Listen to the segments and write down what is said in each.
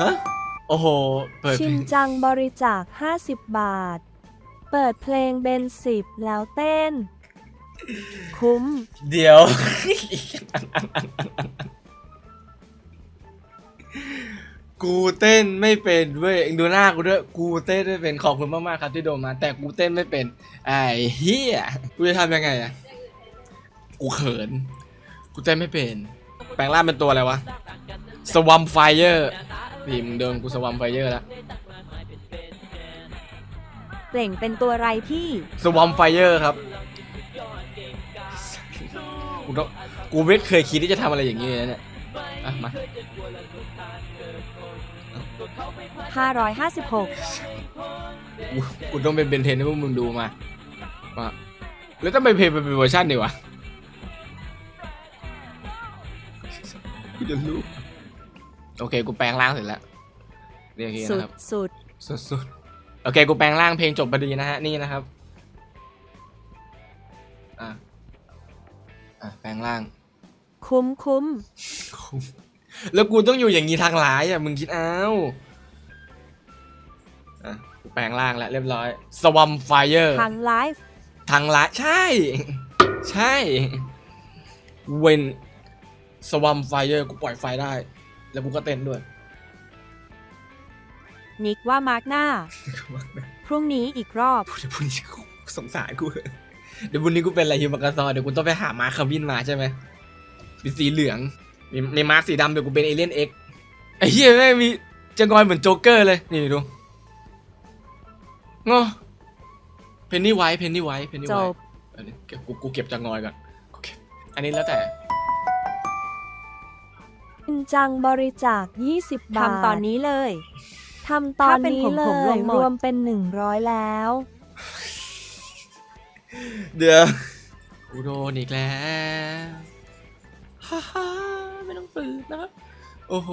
ฮะ โอ้โห เปิดเพชิลนงจังบริจาค 50 บาท เปิดเพลงเบนสิบแล้วเต้น คุ้ม เดี๋ยว กูเต้นไม่เป็นเว้ยเอ็งดูหน้ากูด้วย กูเต้นไม่เป็น ขอบคุณมากๆครับที่โดนมา แต่กูเต้นไม่เป็น ไอ้เฮียกูจะทำยังไงอะกูเขิน กูเต้นไม่เป็น แปลงร่างเป็นตัวอะไรวะ สวัมไฟเออร์ นี่มึงเดินกูสวัมไฟเออร์แล้วเปล่งเป็นตัวไรพี่ สวอมไฟเออร์ครับกูต้องกูไม่เคยคิดที่จะทำอะไรอย่างนี้เลยนะเนี่ยอะมา 556 กูกูต้องเป็นเบนเทนให้พวกมึงดูมามาแล้วต้องไปเพลย์เป็นเวอร์ชันดีวะกูจะรู้ โอเค กูแปลงร่างเสร็จแล้วนี่โอเคสุดนะครับ สุดสุดๆโอเค กูแปลงร่างเพลงจบพอดีนะฮะ นี่นะครับ อะ อะ แปลงร่าง คุ้มคุ้มแล้วกูต้องอยู่อย่างนี้ทางหลายอะ มึงคิดเอาอะ กูแปลงร่างแล้วเรียบร้อย สวัมไฟเออร์ ทางไลฟ์ทางหลายใช่ ใช่ เวนสวัมไฟเออร์ กูปล่อยไฟได้ แล้วกูก็เต้นด้วย นิกว่ามาร์กหน้า พรุ่งนี้อีกรอบ เดี๋ยวพรุ่งนี้กูสงสารกูเดี๋ยวพรุ่งนี้กูเป็นอะไรฮิวมากาซอเดี๋ยวกูต้องไปหามาร์คคาวินมาใช่ไหมมีสีเหลือง มีมีมาร์คสีดำเดี๋ยวกูเป็นเอเลี่ยนเอ็กไอ้เหี้ยแม่งมีจะงอยเหมือนโจ๊กเกอร์เลย นี่ดูงอเพนนี่ไวท์เพนนี่ไวท์เพนนี่จไวบท์อันนี้เก็บกูกูเก็บจะงอยก่อนกูเก็บอันนี้แล้วแต่ ชินจังบริจาค 20 บาททำตอนนี้เลยทำตอนถ้าเป็นนี้ผมเลผมลยงหมดรวมเป็น 100 แล้ว เดี๋ยว กูโดนอีกแล้วฮ่าฮ่าไม่ต้องสืบนะครับ โอ้โห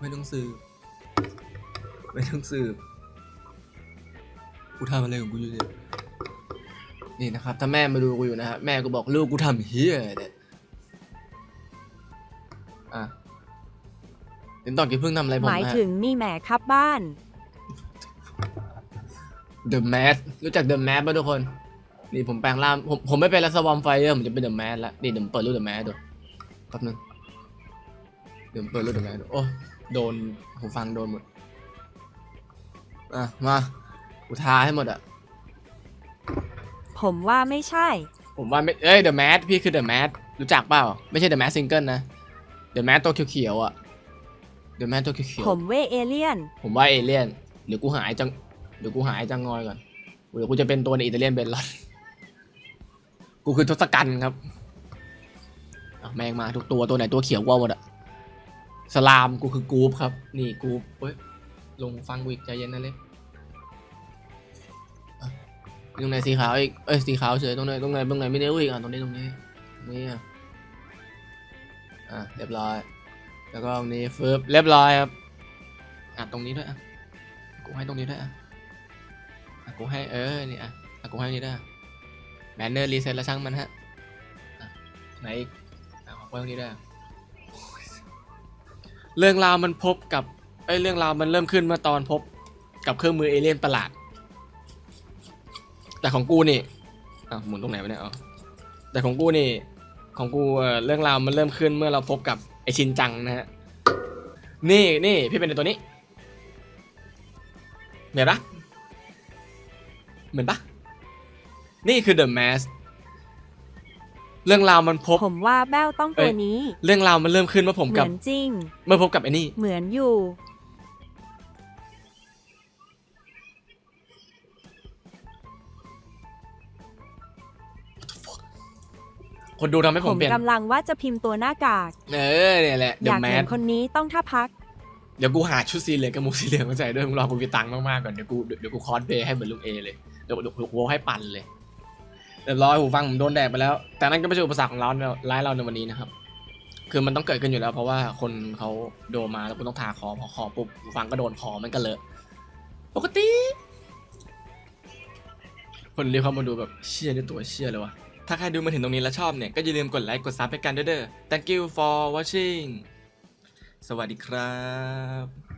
ไม่ต้องสืบ ไม่ต้องสืบ กูทำอะไรของกูอยู่เนี่ย นี่นะครับ ถ้าแม่มาดูกูอยู่นะฮะ แม่กูบอกลูกกูทำเฮียอะไรเนี่ย อะเดี๋ยวตอนกี้เพิ่งทำอะไรผมหมายนะฮะถึงนี่แหมครับบ้าน The Mad รู้จัก The Mad ป่ะทุกคน นี่ผมแปลงร่างผมผมไม่เป็นแล้วสวอมไฟเออร์ผมจะเป็น The Mad แล้วนี่เดี๋ยวผมเปิดรูป The Mad ดูแป๊บนึงเดี๋ยวผมเปิดรูป The Mad ดูโอ้โดนหูฟังโดนหมดอะมากูทาให้หมดอะผมว่าไม่ใช่ ผมว่าไม่เอ้ย The Mad พี่คือ The Mad รู้จักเปล่า ไม่ใช่ The Mad Single นะ The Mad ตัวเขียวๆอะ The Mad ตัวเขียวๆผมเวเอเลียน ผมว่าเอเลี่ยนเดี๋ยวกูหายจังเดี๋ยวกูหายจังงอยก่อนเดี๋ยวกูจะเป็นตัวในอิตาเลียนเบนลอนกูคือทศกัณฐ์ครับอะแมงมาทุกตัวตัวไหนตัวเขียวกว่าหมดอะสลามกูคือกรูปครับ นี่กรูปเฮ้ยลงฟังกูอีกใจเย็นนะเล็กอะตรงไหนสีขาวอีกเอ้ยสีขาวเฉยตรงไหนตรงไหนตรงไหนไม่เนื้ออีกอะตรงนี้ตรงนี้ตรงนี้อะ อะเรียบร้อย แล้วก็ตรงนี้ฟึบเรียบร้อยครับอะตรงนี้ด้วยอะกูให้ตรงนี้ด้วยอะอะกูให้เออนี่อะอะกูให้นี่ด้วยแบนเนอร์รีเซ็ตแล้วช่างมันฮะไหนอีกอะขอไว้ตรงนี้ด้วยเรื่องราวมันพบกับเอ้ยเรื่องราวมันเริ่มขึ้นเมื่อตอนพบกับเครื่องมือเอเลี่ยนประหลาด แต่ของกูนี่อะหมุนตรงไหนวะเนี่ยอ๋อแต่ของกูนี่ ของกูเอ่อเรื่องราวมันเริ่มขึ้นเมื่อเราพบกับไอชินจังนะฮะ นี่นี่พี่เป็นในตัวนี้ เหมือนปะเหมือนปะนี่คือ The Mask เรื่องราวมันพบ ผมว่าแบ้วต้องตัวนี้ เรื่องราวมันเริ่มขึ้นเมื่อผมเหมืกับอนจริง เมื่อพบกับไอ้นี่ เหมือนอยู่ คนดูทำให้ผผมมเปลี่ยน กำลังว่าจะพิมพ์ตัวหน้ากาก เออเนี่ยแหละอ The ยากเห็น Mask คนนี้ต้องท่าพัก เดี๋ยวกูหาชุดสีเหลืองกับหมูสีเหลืองมาใส่ด้วยมึงรอกูมีตังค์มากๆก่อนเดี๋ยวกูเดี๋ยวกูคอสเพย์ให้เหมือนลุงเอเลยเดี๋ยวเดี๋ยวกูให้ปั่นเลยเรียบร้อยหูฟังผมโดนแดดไปแล้ว แต่นั่นก็ไม่ใช่อุปสรรคของเราร้ายเราในวันนี้นะครับ คือมันต้องเกิดขึ้นอยู่แล้วเพราะว่าคนเขาโดนมาแล้วกูต้องทาคอพอคอปุ๊บหูฟังก็โดนคอมันก็เลอะปกติ คนเรียกเขามาดูแบบเชี่ยนี่ตัวเชี่ยเลยวะ ถ้าใครดูมาถึงตรงนี้แล้วชอบเนี่ย ก็อย่าลืมกดไลค์กดซับให้กันด้วยเด้อ thank you for watching สวัสดีครับ